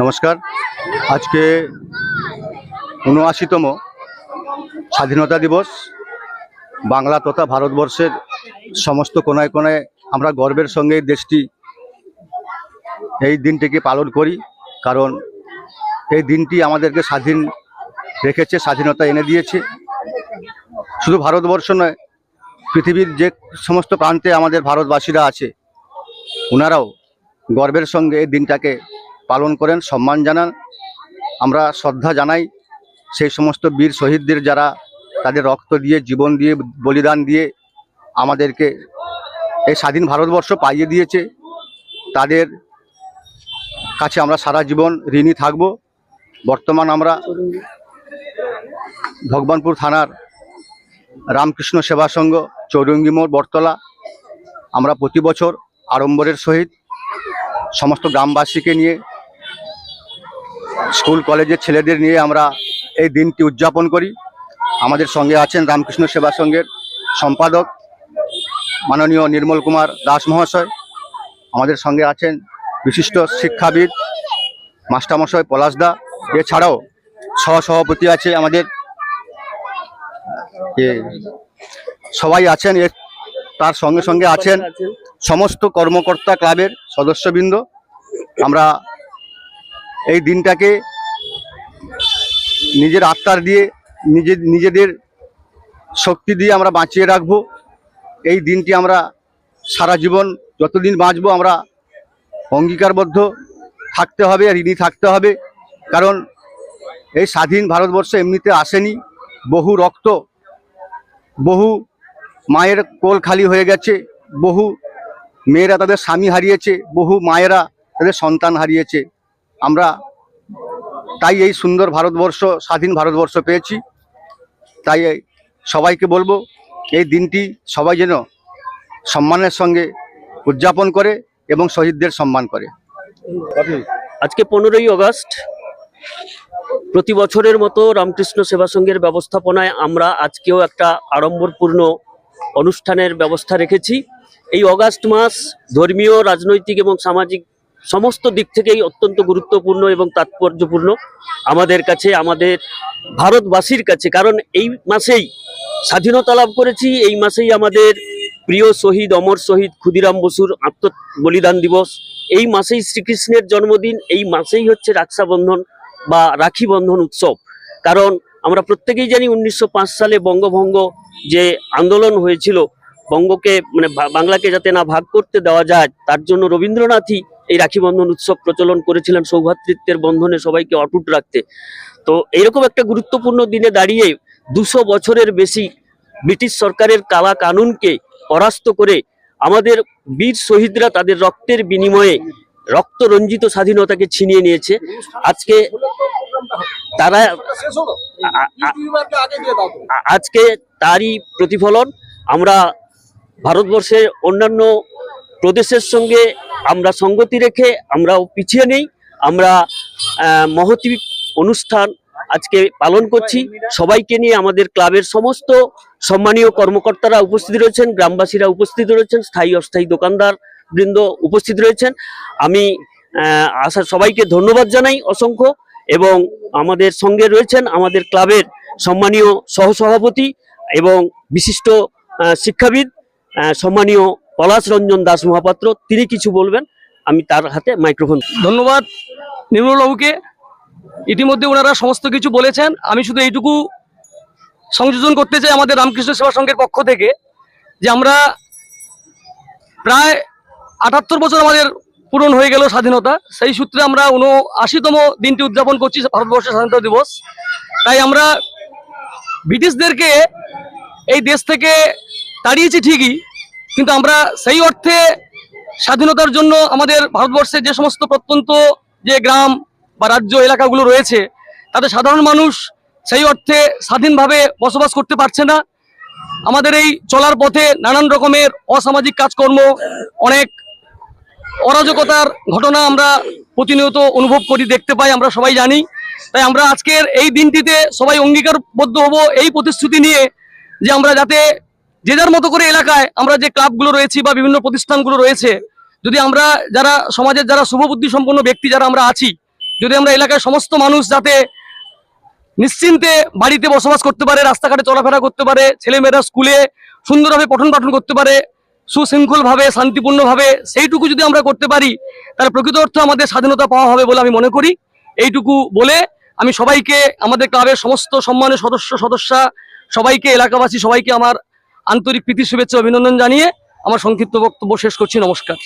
নমস্কার। আজকে উনআশিতম স্বাধীনতা দিবস। বাংলা তথা ভারতবর্ষের সমস্ত কোনায় কোনায় আমরা গর্বের সঙ্গে দেশটি এই দিনটিকে পালন করি, কারণ এই দিনটি আমাদেরকে স্বাধীন রেখেছে, স্বাধীনতা এনে দিয়েছে। শুধু ভারতবর্ষ নয়, পৃথিবীর যে সমস্ত প্রান্তে আমাদের ভারতবাসীরা আছে ওনারাও গর্বের সঙ্গে এই দিনটাকে পালন করেন, সম্মান জানান। আমরা শ্রদ্ধা জানাই সেই সমস্ত বীর শহীদদের যারা তাদের রক্ত দিয়ে, জীবন দিয়ে, বলিদান দিয়ে আমাদেরকে এই স্বাধীন ভারতবর্ষ পাইয়ে দিয়েছে। তাদের কাছে আমরা সারা জীবন ঋণী থাকব। বর্তমান আমরা ভগবানপুর থানার রামকৃষ্ণ সেবা সংঘ, চৌরঙ্গি মোড়, বটতলা। আমরা প্রতি বছর আড়ম্বরের সহিত সমস্ত গ্রামবাসীকে নিয়ে স্কুল, কলেজের ছেলেদের নিয়ে আমরা এই দিনটি উদযাপন করি। আমাদের সঙ্গে আছেন রামকৃষ্ণ সেবা সংঘের সম্পাদক মাননীয় নির্মল কুমার দাস মহাশয়। আমাদের সঙ্গে আছেন বিশিষ্ট শিক্ষাবিদ মাস্টারমশাই পলাশদা এছাড়াও সহসভাপতি আছে আমাদের সবাই আছেন এর তার সঙ্গে সঙ্গে আছেন সমস্ত কর্মকর্তা ক্লাবের সদস্যবৃন্দ। আমরা এই দিনটাকে নিজের আত্মার দিয়ে, নিজে, নিজেদের শক্তি দিয়ে আমরা বাঁচিয়ে রাখব। এই দিনটি আমরা সারা জীবন যতদিন বাঁচবো আমরা অঙ্গীকারবদ্ধ থাকতে হবে আর ঋণী থাকতে হবে। কারণ এই স্বাধীন ভারতবর্ষ এমনিতে আসেনি। বহু রক্ত, বহু মায়ের কোল খালি হয়ে গেছে। বহু মেয়েরা তাদের স্বামী হারিয়েছে, বহু মায়েরা তাদের সন্তান হারিয়েছে। আমরা তাই এই সুন্দর ভারতবর্ষ, স্বাধীন ভারতবর্ষ পেয়েছি। তাই সবাইকে বলব, এই দিনটি সবাই যেন সম্মানের সঙ্গে উদযাপন করে এবং শহীদদের সম্মান করে। আজকে পনেরোই আগস্ট প্রতি বছরের মতো রামকৃষ্ণ সেবা সংঘের ব্যবস্থাপনায় আমরা আজকেও একটা আড়ম্বরপূর্ণ অনুষ্ঠানের ব্যবস্থা রেখেছি। এই অগাস্ট মাস ধর্মীয়, রাজনৈতিক এবং সামাজিক সমস্ত দিক থেকেই অত্যন্ত গুরুত্বপূর্ণ এবং তাৎপর্যপূর্ণ আমাদের কাছে, আমাদের ভারতবাসীর কাছে, কারণ এই মাসেই স্বাধীনতা লাভ করেছি, এই মাসেই আমাদের প্রিয় শহীদ, অমর শহীদ ক্ষুদিরাম বসুর আত্ম বলিদান দিবস। এই মাসেই শ্রীকৃষ্ণের জন্মদিন, এই মাসেই হচ্ছে রাক্ষাবন্ধন বা রাখি বন্ধন উৎসব। কারণ আমরা প্রত্যেকেই জানি উনিশশো পাঁচ সালে বঙ্গভঙ্গ যে আন্দোলন হয়েছিল, বঙ্গকে মানে বাংলাকে যাতে না ভাগ করতে দেওয়া যায়, তার জন্য রবীন্দ্রনাথই এই রাখি বন্ধন উৎসব প্রচলন করেছিলেন সৌভাতৃত্বের বন্ধনে সবাইকে অটুট রাখতে। তো এইরকম একটা গুরুত্বপূর্ণ দিনে দাঁড়িয়ে দুশো বছরের বেশি ব্রিটিশ সরকারের কালা কানুনকে পরাস্ত করে আমাদের বীর শহীদরা তাদের রক্তের বিনিময়ে রক্ত রঞ্জিত স্বাধীনতাকে ছিনিয়ে নিয়েছে। আজকে তারা আজকে তারই প্রতিফলন। আমরা ভারতবর্ষের অন্যান্য প্রদেশের সঙ্গে আমরা সঙ্গতি রেখে আমরাও পিছিয়ে নেই। আমরা মহতি অনুষ্ঠান আজকে পালন করছি। সবাইকে নিয়ে আমাদের ক্লাবের সমস্ত সম্মানীয় কর্মকর্তারা উপস্থিত রয়েছেন, গ্রামবাসীরা উপস্থিত রয়েছেন, স্থায়ী, অস্থায়ী দোকানদার বৃন্দ উপস্থিত রয়েছেন। আমি আশা, সবাইকে ধন্যবাদ জানাই অসংখ্য এবং আমাদের সঙ্গে রয়েছেন আমাদের ক্লাবের সম্মানীয় সহসভাপতি এবং বিশিষ্ট শিক্ষাবিদ সম্মানীয় পলাশ রঞ্জন দাস মহাপাত্র, তিনি কিছু বলবেন, আমি তার হাতে মাইক্রোফোন ধন্যবাদ নির্মলবাবুকে ইতিমধ্যে ওনারা সমস্ত কিছু বলেছেন। আমি শুধু এইটুকু সংযোজন করতে চাই আমাদের রামকৃষ্ণ সেবা সংঘের পক্ষ থেকে যে আমরা প্রায় আটাত্তর বছর আমাদের পূরণ হয়ে গেল স্বাধীনতা। সেই সূত্রে আমরা উনআশিতম দিনটি উদযাপন করছি, ভারতবর্ষের স্বাধীনতা দিবস। তাই আমরা ব্রিটিশদেরকে এই দেশ থেকে তাড়িয়েছি ঠিকই কিন্তু আমরা সেই অর্থে স্বাধীনতার জন্য আমাদের ভারতবর্ষে যে সমস্ত প্রত্যন্ত যে গ্রাম বা রাজ্য এলাকাগুলো রয়েছে, তাতে সাধারণ মানুষ সেই অর্থে স্বাধীনভাবে বসবাস করতে পারছে না। আমাদের এই চলার পথে নানান রকমের অসামাজিক কাজকর্ম, অনেক অরাজকতার ঘটনা আমরা প্রতিনিয়ত অনুভব করি, দেখতে পাই, আমরা সবাই জানি। তাই আমরা আজকের এই দিনটিতে সবাই অঙ্গীকারবদ্ধ হব এই প্রতিশ্রুতি নিয়ে যে আমরা যাতে যে যার মতো করে এলাকায় আমরা যে ক্লাবগুলো রয়েছি বা বিভিন্ন প্রতিষ্ঠানগুলো রয়েছে, যদি আমরা যারা সমাজের যারা শুভবুদ্ধি সম্পন্ন ব্যক্তি যারা আমরা আছি, যদি আমরা এলাকার সমস্ত মানুষ যাতে নিশ্চিন্তে বাড়িতে বসবাস করতে পারে, রাস্তাঘাটে চলাফেরা করতে পারে, ছেলেমেয়েরা স্কুলে সুন্দরভাবে পঠন পাঠন করতে পারে, সুশৃঙ্খলভাবে, শান্তিপূর্ণভাবে সেইটুকু যদি আমরা করতে পারি তাহলে প্রকৃত অর্থে আমাদের স্বাধীনতা পাওয়া হবে বলে আমি মনে করি। এইটুকু বলে আমি সবাইকে, আমাদের ক্লাবের সমস্ত সম্মানের সদস্য, সদস্যা, সবাইকে, এলাকাবাসী সবাইকে আমার আন্তরিক প্রীতি শুভেচ্ছা অভিনন্দন জানিয়ে আমার সংক্ষিপ্ত বক্তব্য শেষ করছি। নমস্কার।